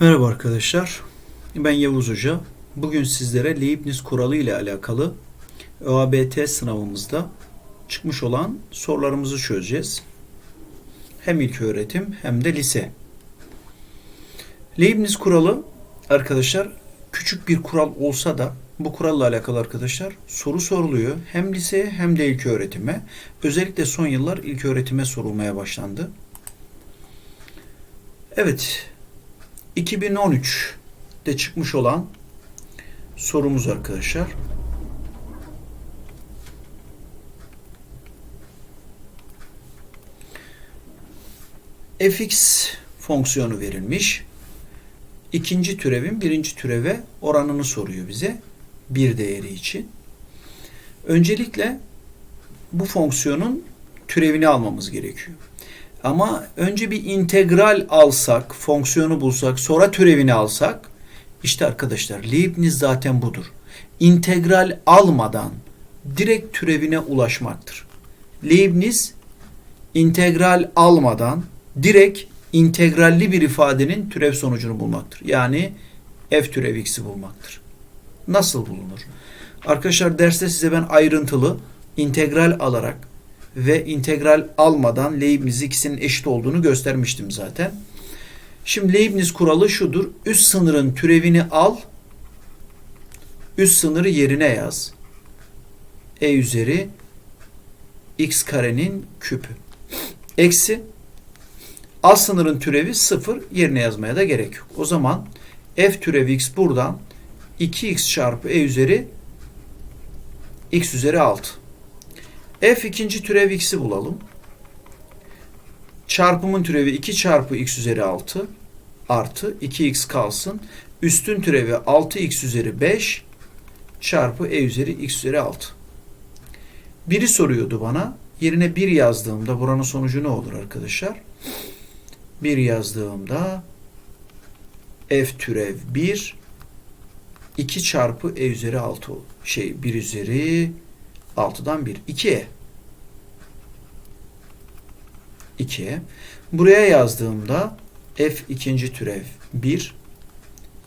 Merhaba arkadaşlar. Ben Yavuz Hoca. Bugün sizlere Leibniz kuralı ile alakalı ÖABT sınavımızda çıkmış olan sorularımızı çözeceğiz. Hem ilk öğretim hem de lise. Leibniz kuralı arkadaşlar küçük bir kural olsa da bu kuralla alakalı arkadaşlar soru soruluyor. Hem liseye hem de ilk öğretime. Özellikle son yıllar ilk öğretime sorulmaya başlandı. Evet, 2013'te çıkmış olan sorumuz arkadaşlar. fx fonksiyonu verilmiş. İkinci türevin birinci türeve oranını soruyor bize. Bir değeri için. Öncelikle bu fonksiyonun türevini almamız gerekiyor. Ama önce bir integral alsak, fonksiyonu bulsak, sonra türevini alsak, işte arkadaşlar Leibniz zaten budur. İntegral almadan direkt türevine ulaşmaktır. Leibniz integral almadan direkt integralli bir ifadenin türev sonucunu bulmaktır. Yani f türev x'i bulmaktır. Nasıl bulunur? Arkadaşlar derste size ben ayrıntılı integral alarak ve integral almadan Leibniz ikisinin eşit olduğunu göstermiştim zaten. Şimdi Leibniz kuralı şudur. Üst sınırın türevini al. Üst sınırı yerine yaz. E üzeri x karenin küpü. Eksi alt sınırın türevi sıfır yerine yazmaya da gerek yok. O zaman f türevi x buradan 2x çarpı e üzeri x üzeri 6. F ikinci türev x'i bulalım. Çarpımın türevi 2 çarpı x üzeri 6 artı 2x kalsın. Üstün türevi 6x üzeri 5 çarpı e üzeri x üzeri 6. Biri soruyordu bana. Yerine 1 yazdığımda buranın sonucu ne olur arkadaşlar? 1 yazdığımda f türev 1 2 çarpı e üzeri 6 şey 1 üzeri 6'dan 1. 2'ye. 2'ye. Buraya yazdığımda f ikinci türev 1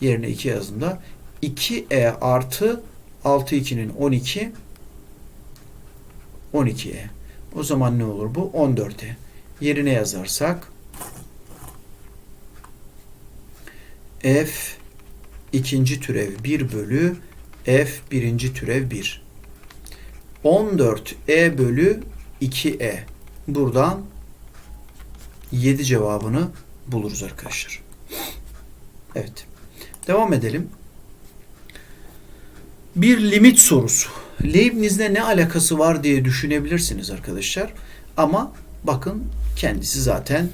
yerine 2 yazdığımda 2e artı 6 2'nin 12 12'ye. O zaman ne olur bu? 14'e. Yerine yazarsak f ikinci türev 1 bölü f birinci türev 1. 14e bölü 2e. Buradan 7 cevabını buluruz arkadaşlar. Evet. Devam edelim. Bir limit sorusu. Leibniz'le ne alakası var diye düşünebilirsiniz arkadaşlar. Ama bakın kendisi zaten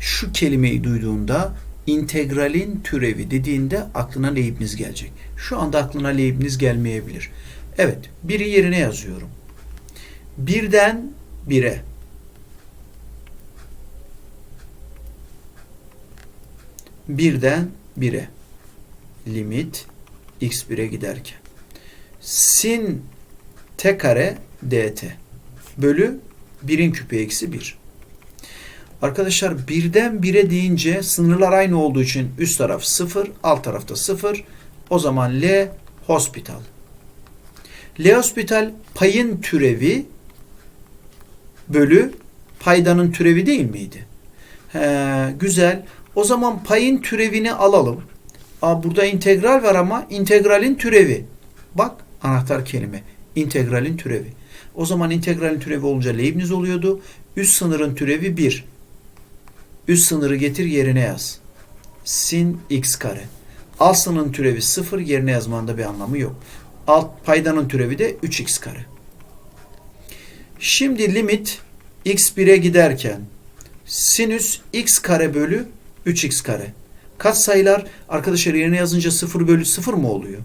şu kelimeyi duyduğunda integralin türevi dediğinde aklına Leibniz gelecek. Şu anda aklına Leibniz gelmeyebilir. Evet, biri yerine yazıyorum. Birden bire. Birden bire. Limit x 1'e giderken. Sin t kare dt bölü 1'in küpü eksi 1. Arkadaşlar birden bire deyince sınırlar aynı olduğu için üst taraf 0, alt tarafta 0. O zaman L hospital. L hospital payın türevi bölü paydanın türevi değil miydi? He, güzel. O zaman payın türevini alalım. Aa, burada integral var ama integralin türevi. Bak anahtar kelime. İntegralin türevi. O zaman integralin türevi olunca Leibniz oluyordu. Üst sınırın türevi 1. Üst sınırı getir yerine yaz. Sin x kare. Alt sınırın türevi 0 yerine yazmanda bir anlamı yok. Alt paydanın türevi de 3x kare. Şimdi limit x 1'e giderken sinüs x kare bölü 3x kare. Kaç sayılar arkadaşlar yerine yazınca 0 bölü 0 mı oluyor?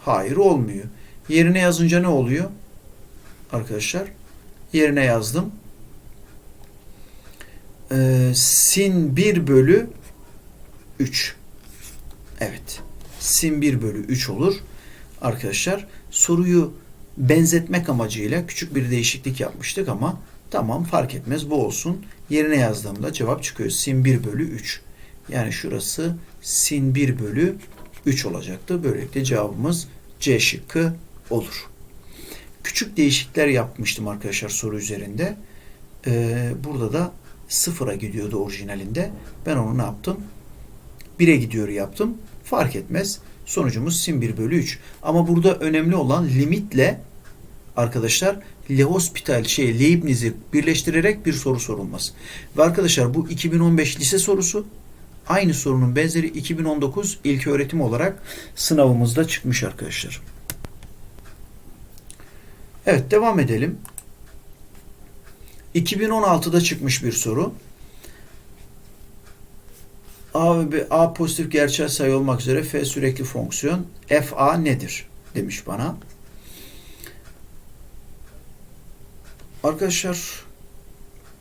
Hayır olmuyor. Yerine yazınca ne oluyor? Arkadaşlar yerine yazdım. Ee, sin 1 bölü 3. Evet. Sin 1 bölü 3 olur. Arkadaşlar soruyu benzetmek amacıyla küçük bir değişiklik yapmıştık ama tamam fark etmez bu olsun. Yerine yazdığımda cevap çıkıyor. Sin 1 bölü 3. Yani şurası sin 1 bölü 3 olacaktı. Böylelikle cevabımız C şıkkı olur. Küçük değişiklikler yapmıştım arkadaşlar soru üzerinde. Ee, burada da sıfıra gidiyordu orijinalinde. Ben onu ne yaptım? 1'e gidiyor yaptım. Fark etmez. Sonucumuz sin 1 bölü 3. Ama burada önemli olan limitle arkadaşlar Lehospital şey Leibniz'i birleştirerek bir soru sorulmaz. Ve arkadaşlar bu 2015 lise sorusu. Aynı sorunun benzeri 2019 ilk öğretim olarak sınavımızda çıkmış arkadaşlar. Evet devam edelim. 2016'da çıkmış bir soru. A ve B, A pozitif gerçel sayı olmak üzere F sürekli fonksiyon f a nedir demiş bana. Arkadaşlar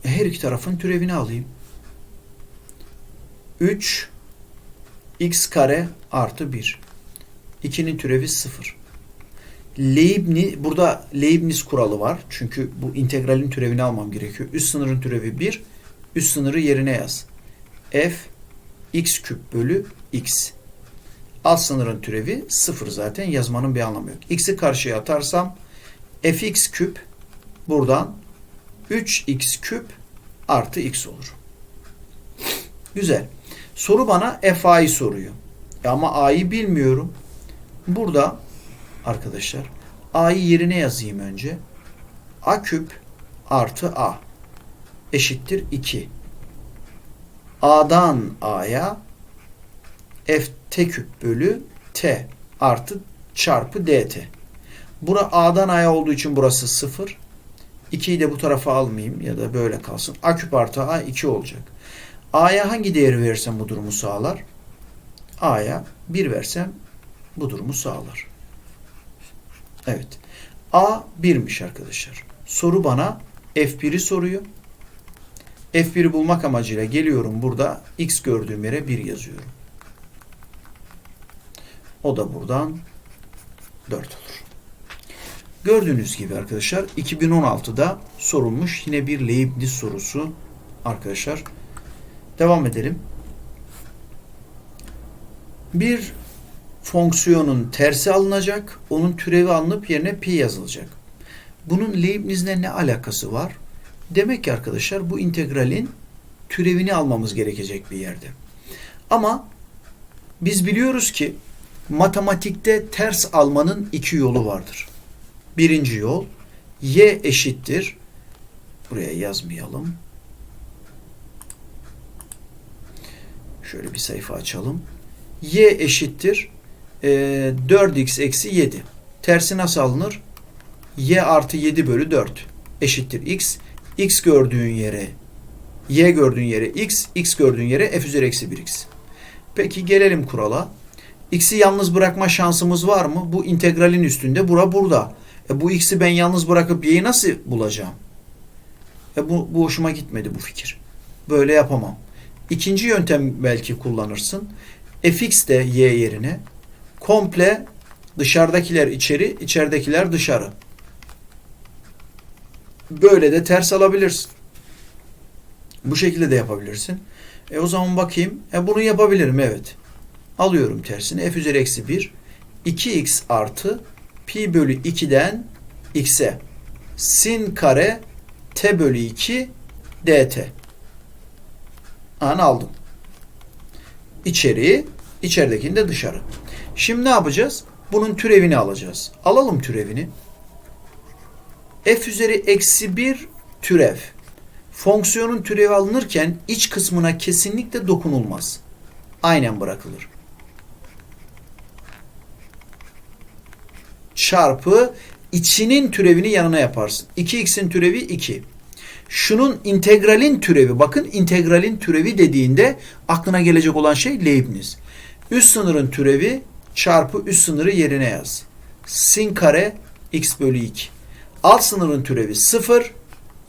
her iki tarafın türevini alayım. 3 x kare artı 1. 2'nin türevi 0. Leibniz, burada Leibniz kuralı var. Çünkü bu integralin türevini almam gerekiyor. Üst sınırın türevi 1. Üst sınırı yerine yaz. f x küp bölü x. Alt sınırın türevi 0 zaten. Yazmanın bir anlamı yok. x'i karşıya atarsam fx küp buradan 3x küp artı x olur. Güzel. Soru bana fa'yı soruyor. E ama a'yı bilmiyorum. Burada arkadaşlar a'yı yerine yazayım önce. a küp artı a eşittir 2. a'dan a'ya f t küp bölü t artı çarpı dt. Bura a'dan a'ya olduğu için burası 0. 2'yi de bu tarafa almayayım ya da böyle kalsın. A küp artı A 2 olacak. A'ya hangi değeri versem bu durumu sağlar? A'ya 1 versem bu durumu sağlar. Evet. A 1'miş arkadaşlar. Soru bana F1'i soruyor. F1'i bulmak amacıyla geliyorum burada X gördüğüm yere 1 yazıyorum. O da buradan 4 olur. Gördüğünüz gibi arkadaşlar 2016'da sorulmuş yine bir Leibniz sorusu arkadaşlar. Devam edelim. Bir fonksiyonun tersi alınacak, onun türevi alınıp yerine pi yazılacak. Bunun Leibniz'le ne alakası var? Demek ki arkadaşlar bu integralin türevini almamız gerekecek bir yerde. Ama biz biliyoruz ki matematikte ters almanın iki yolu vardır. Birinci yol y eşittir. Buraya yazmayalım. Şöyle bir sayfa açalım. y eşittir e, 4x eksi 7. Tersi nasıl alınır? y artı 7 bölü 4 eşittir x. x gördüğün yere y gördüğün yere x, x gördüğün yere f üzeri eksi 1x. Peki gelelim kurala. x'i yalnız bırakma şansımız var mı? Bu integralin üstünde, bura burada. E bu x'i ben yalnız bırakıp y'yi nasıl bulacağım? E bu, bu hoşuma gitmedi bu fikir. Böyle yapamam. İkinci yöntem belki kullanırsın. fx de y yerine komple dışarıdakiler içeri, içeridekiler dışarı. Böyle de ters alabilirsin. Bu şekilde de yapabilirsin. E o zaman bakayım. E bunu yapabilirim evet. Alıyorum tersini. f üzeri eksi 1. 2x artı pi bölü 2'den x'e sin kare t bölü 2 dt. An aldım. İçeri, içeridekini de dışarı. Şimdi ne yapacağız? Bunun türevini alacağız. Alalım türevini. F üzeri eksi 1 türev. Fonksiyonun türevi alınırken iç kısmına kesinlikle dokunulmaz. Aynen bırakılır. Çarpı içinin türevini yanına yaparsın. 2x'in türevi 2. Şunun integralin türevi, bakın integralin türevi dediğinde aklına gelecek olan şey Leibniz. Üst sınırın türevi çarpı üst sınırı yerine yaz. Sin kare x bölü 2. Alt sınırın türevi 0.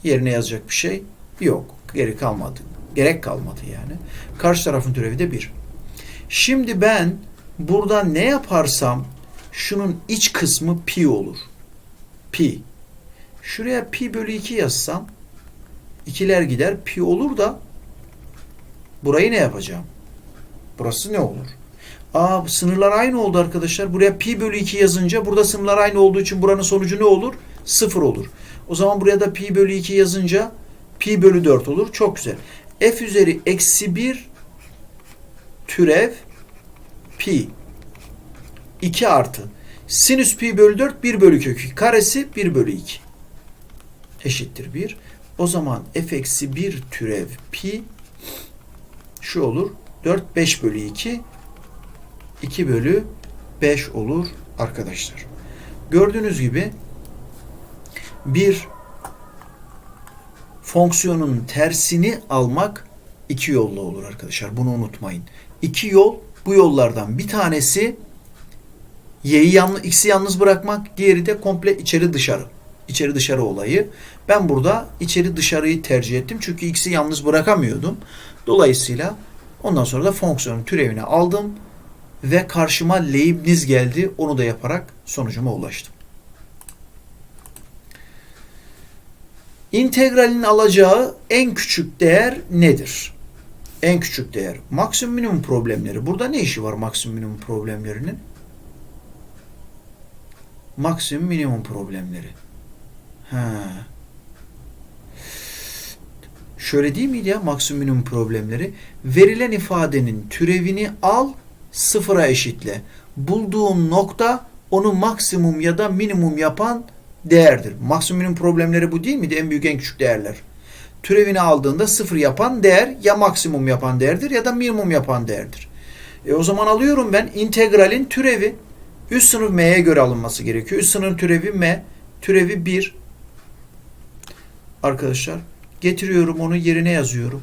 Yerine yazacak bir şey yok. Geri kalmadı. Gerek kalmadı yani. Karşı tarafın türevi de 1. Şimdi ben burada ne yaparsam şunun iç kısmı pi olur. Pi. Şuraya pi bölü 2 yazsam ikiler gider pi olur da burayı ne yapacağım? Burası ne olur? Aa sınırlar aynı oldu arkadaşlar. Buraya pi bölü 2 yazınca burada sınırlar aynı olduğu için buranın sonucu ne olur? 0 olur. O zaman buraya da pi bölü 2 yazınca pi bölü 4 olur. Çok güzel. f üzeri eksi 1 türev pi 2 artı sinüs pi bölü 4 1 bölü kök 2 karesi 1 bölü 2 eşittir 1. O zaman f eksi 1 türev pi şu olur 4 5 bölü 2 2 bölü 5 olur arkadaşlar. Gördüğünüz gibi bir fonksiyonun tersini almak iki yolla olur arkadaşlar. Bunu unutmayın. İki yol bu yollardan bir tanesi y'yi yalnız, x'i yalnız bırakmak, diğeri de komple içeri dışarı. İçeri dışarı olayı. Ben burada içeri dışarıyı tercih ettim. Çünkü x'i yalnız bırakamıyordum. Dolayısıyla ondan sonra da fonksiyonun türevini aldım ve karşıma Leibniz geldi. Onu da yaparak sonucuma ulaştım. İntegralin alacağı en küçük değer nedir? En küçük değer. Maksimum minimum problemleri. Burada ne işi var maksimum minimum problemlerinin? Maksimum minimum problemleri. Ha. Şöyle değil miydi ya maksimum minimum problemleri? Verilen ifadenin türevini al, sıfıra eşitle. Bulduğun nokta onu maksimum ya da minimum yapan değerdir. Maksimum minimum problemleri bu değil miydi? En büyük en küçük değerler. Türevini aldığında sıfır yapan değer ya maksimum yapan değerdir ya da minimum yapan değerdir. E o zaman alıyorum ben integralin türevi. Üst sınıf m'ye göre alınması gerekiyor. Üst sınıf türevi m. Türevi 1. Arkadaşlar getiriyorum onu yerine yazıyorum.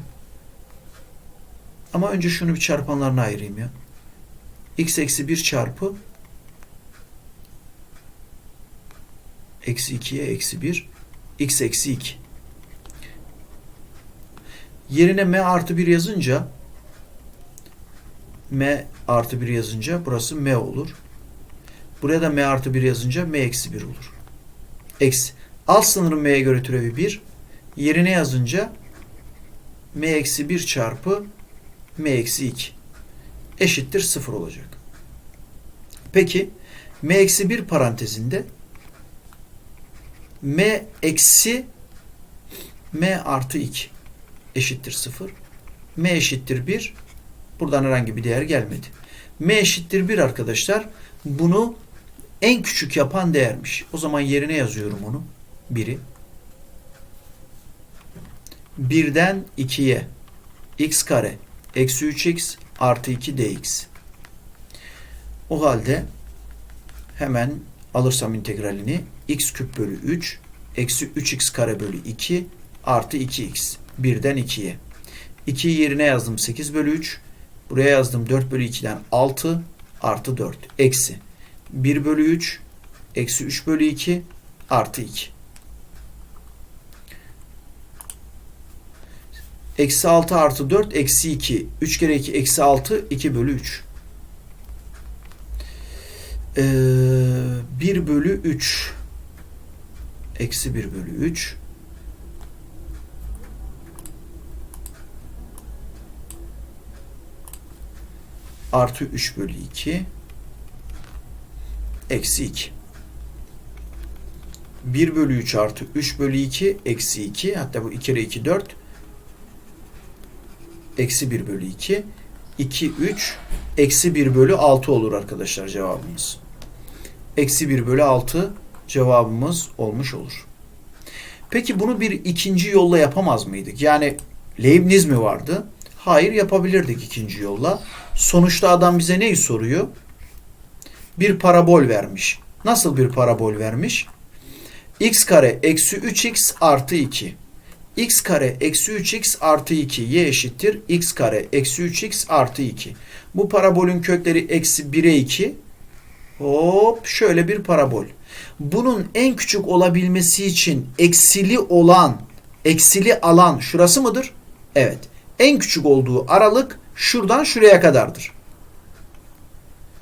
Ama önce şunu bir çarpanlarına ayırayım ya. x eksi 1 çarpı eksi 2'ye eksi 1 x eksi 2. Yerine m artı 1 yazınca m artı 1 yazınca burası m olur. Buraya da m artı 1 yazınca m eksi 1 olur. Eksi. Alt sınırın m'ye göre türevi 1. Yerine yazınca m eksi 1 çarpı m eksi 2 eşittir 0 olacak. Peki m eksi 1 parantezinde m eksi m artı 2 eşittir 0. m eşittir 1. Buradan herhangi bir değer gelmedi. m eşittir 1 arkadaşlar. Bunu en küçük yapan değermiş. O zaman yerine yazıyorum onu. 1'i. 1'den 2'ye x kare eksi 3x artı 2 dx. O halde hemen alırsam integralini x küp bölü 3 eksi 3x kare bölü 2 artı 2x. 1'den 2'ye. 2'yi yerine yazdım 8 bölü 3. Buraya yazdım 4 bölü 2'den 6 artı 4. Eksi 1 bölü 3 eksi 3 bölü 2 artı 2. Eksi 6 artı 4 eksi 2. 3 kere 2 eksi 6 2 bölü 3. Ee, 1 bölü 3 eksi 1 bölü 3 artı 3 bölü 2 eksi 2. 1 bölü 3 artı 3 bölü 2 eksi 2 hatta bu 2 kere 2 4 eksi 1 bölü 2 2 3 eksi 1 bölü 6 olur arkadaşlar cevabımız. Eksi 1 bölü 6 cevabımız olmuş olur. Peki bunu bir ikinci yolla yapamaz mıydık? Yani Leibniz mi vardı? Hayır yapabilirdik ikinci yolla. Sonuçta adam bize neyi soruyor? Bir parabol vermiş. Nasıl bir parabol vermiş? x kare eksi 3x artı 2. x kare eksi 3x artı 2 y eşittir. x kare eksi 3x artı 2. Bu parabolün kökleri eksi 1'e 2. Hop şöyle bir parabol. Bunun en küçük olabilmesi için eksili olan, eksili alan şurası mıdır? Evet. En küçük olduğu aralık şuradan şuraya kadardır.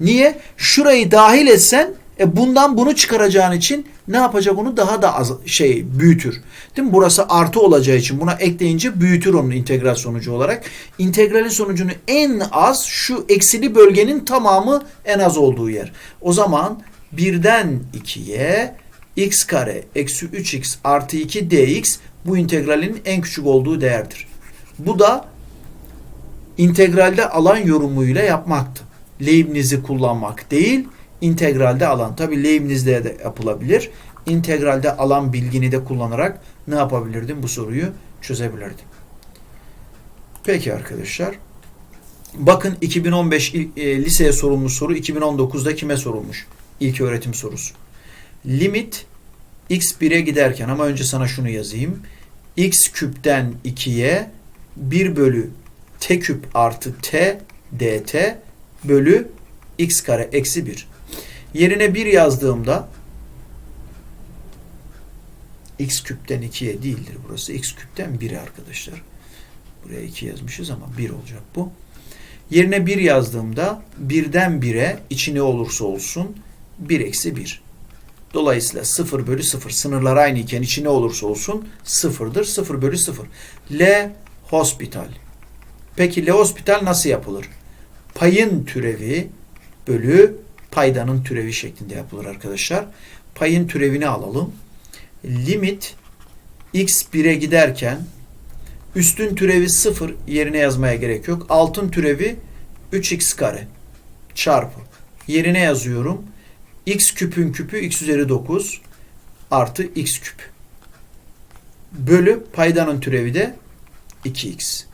Niye? Şurayı dahil etsen E bundan bunu çıkaracağın için ne yapacak onu daha da az şey büyütür. Değil mi? Burası artı olacağı için buna ekleyince büyütür onun integral sonucu olarak. İntegralin sonucunu en az şu eksili bölgenin tamamı en az olduğu yer. O zaman birden 2'ye x kare eksi 3x artı 2 dx bu integralin en küçük olduğu değerdir. Bu da integralde alan yorumuyla yapmaktı. Leibniz'i kullanmak değil, integralde alan. Tabi Leibniz'de de yapılabilir. İntegralde alan bilgini de kullanarak ne yapabilirdim? Bu soruyu çözebilirdim. Peki arkadaşlar. Bakın 2015 il- e, liseye sorulmuş soru 2019'da kime sorulmuş? İlk öğretim sorusu. Limit x 1'e giderken ama önce sana şunu yazayım. x küpten 2'ye 1 bölü t küp artı t dt bölü x kare eksi 1. Yerine 1 yazdığımda x küpten 2'ye değildir burası. x küpten 1'e arkadaşlar. Buraya 2 yazmışız ama 1 olacak bu. Yerine 1 yazdığımda 1'den 1'e içi ne olursa olsun 1 eksi 1. Dolayısıyla 0 bölü 0 sınırlar aynı iken içi ne olursa olsun 0'dır. 0 bölü 0. L hospital. Peki L hospital nasıl yapılır? Payın türevi bölü paydanın türevi şeklinde yapılır arkadaşlar. Payın türevini alalım. Limit x 1'e giderken üstün türevi 0 yerine yazmaya gerek yok. Altın türevi 3x kare çarpı yerine yazıyorum. x küpün küpü x üzeri 9 artı x küp bölü paydanın türevi de 2x.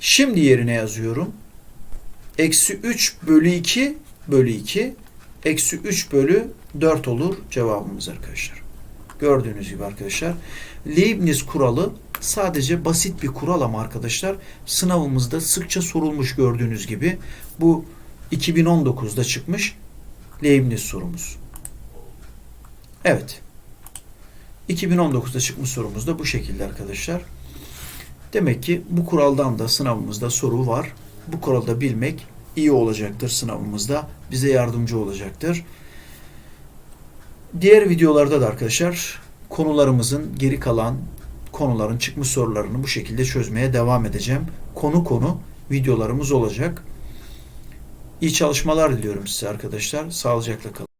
Şimdi yerine yazıyorum. Eksi 3 bölü 2 bölü 2 eksi 3 bölü 4 olur cevabımız arkadaşlar. Gördüğünüz gibi arkadaşlar Leibniz kuralı sadece basit bir kural ama arkadaşlar sınavımızda sıkça sorulmuş gördüğünüz gibi bu 2019'da çıkmış Leibniz sorumuz. Evet. 2019'da çıkmış sorumuz da bu şekilde arkadaşlar. Demek ki bu kuraldan da sınavımızda soru var. Bu kuralı da bilmek iyi olacaktır sınavımızda. Bize yardımcı olacaktır. Diğer videolarda da arkadaşlar konularımızın geri kalan konuların çıkmış sorularını bu şekilde çözmeye devam edeceğim. Konu konu videolarımız olacak. İyi çalışmalar diliyorum size arkadaşlar. Sağlıcakla kalın.